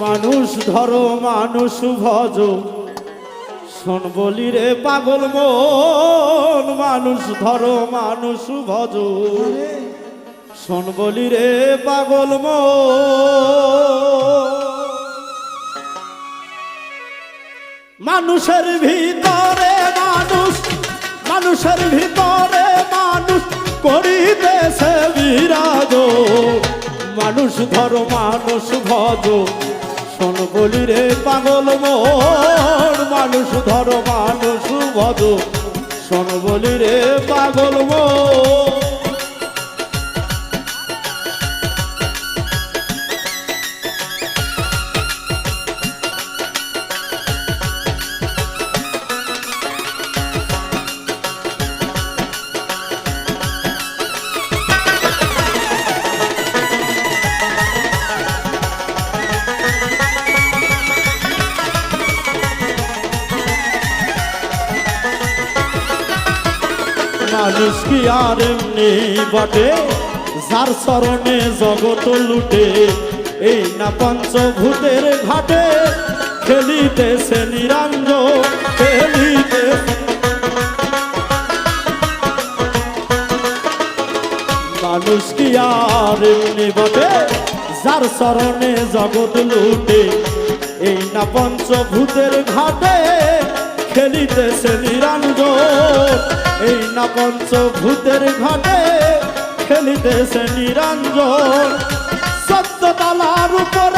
মানুষ ধরো, মানুষ ভজ। শোন বলি রে পাগল মন, মানুষ ধরো, মানুষ ভজ। শোন বলি রে পাগল মন। মানুষের ভিতরে মানুষ, মানুষের ভিতরে মানুষ করিতেছে মানুষ ধর, মানুষ ভজ। শোন বলি রে পাগল মোর, মানুষ ধর, মানুষ ভজ। শোন বলি রে পাগল মোর। মানুষ কি আর এমনি বটে। যার চরণে জগত লুটে, এই না পঞ্চভূতের ঘাটে। খেলিতেছে নিরঞ্জ, খেলিতে মানুষ কি আর বটে, যার চরণে জগৎ লুটে, এই না পঞ্চভূতের ঘাটে। খেলিতেছে নিরঞ্জন এই না পঞ্চভূতের ঘাটে খেলিতেছে নিরঞ্জন সত্যতালার উপরে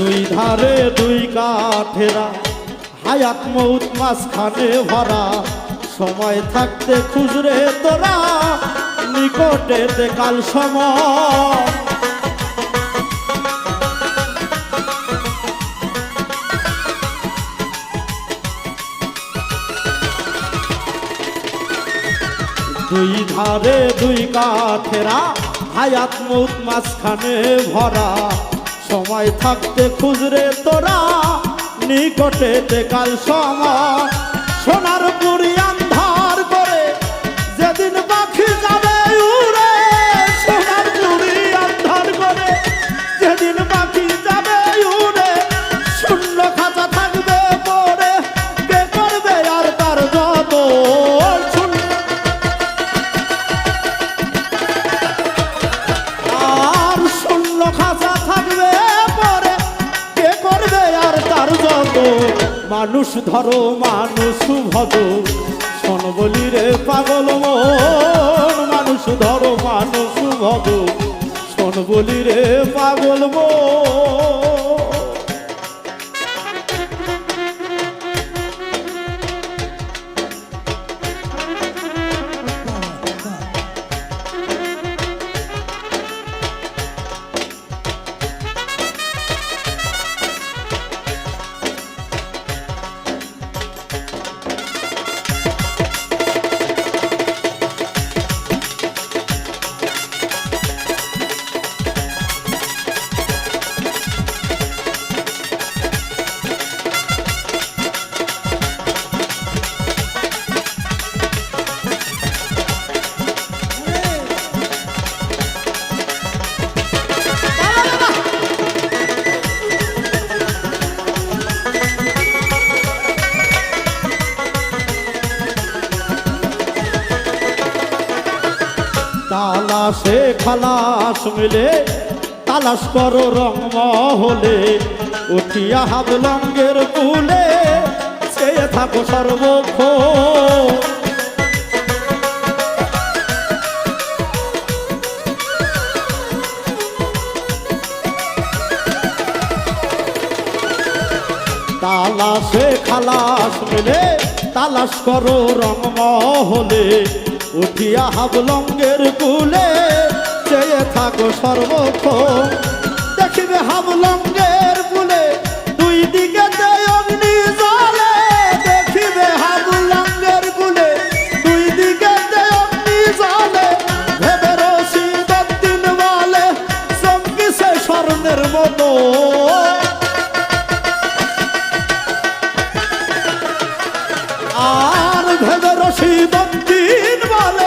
দুই ধারে দুই কাঠেরা, হায়াত মৌত মাঝখানে ভরা। সময় থাকতে খুচরে তোরা, নিকটেতে কাল সময় দুই ধারে দুই কাঠেরা, হায়াত মৌত মাঝখানে ভরা। সময় থাকতে খুঁজরে তোরা নিকটে কাল সময়। সোনার মানুষ ধরো, মানুষ ভদ শোন বলি রে পাগল মন, মানুষ ধরো, মানুষ ভদ শোন বলি রে পাগল মন। খালাস মিলে তালাশ করো রং মহলে, উঠিয়া হাবলঙ্গের কুলে চেয়ে থাকো সর্বক্ষ তালাশে খালাস মিলে তালাশ করো রং মহলে, উঠিয়া হাবলঙ্গের কুলে চেয়ে থাকো সর্বক্ষণ। দেখিবে হাবলঙ্গের কুলে দুই দিকে অগ্নি জলে দেখিবে হাবলঙ্গের দুই বলে চমকিছে স্বর্ণের মতো। আর বলে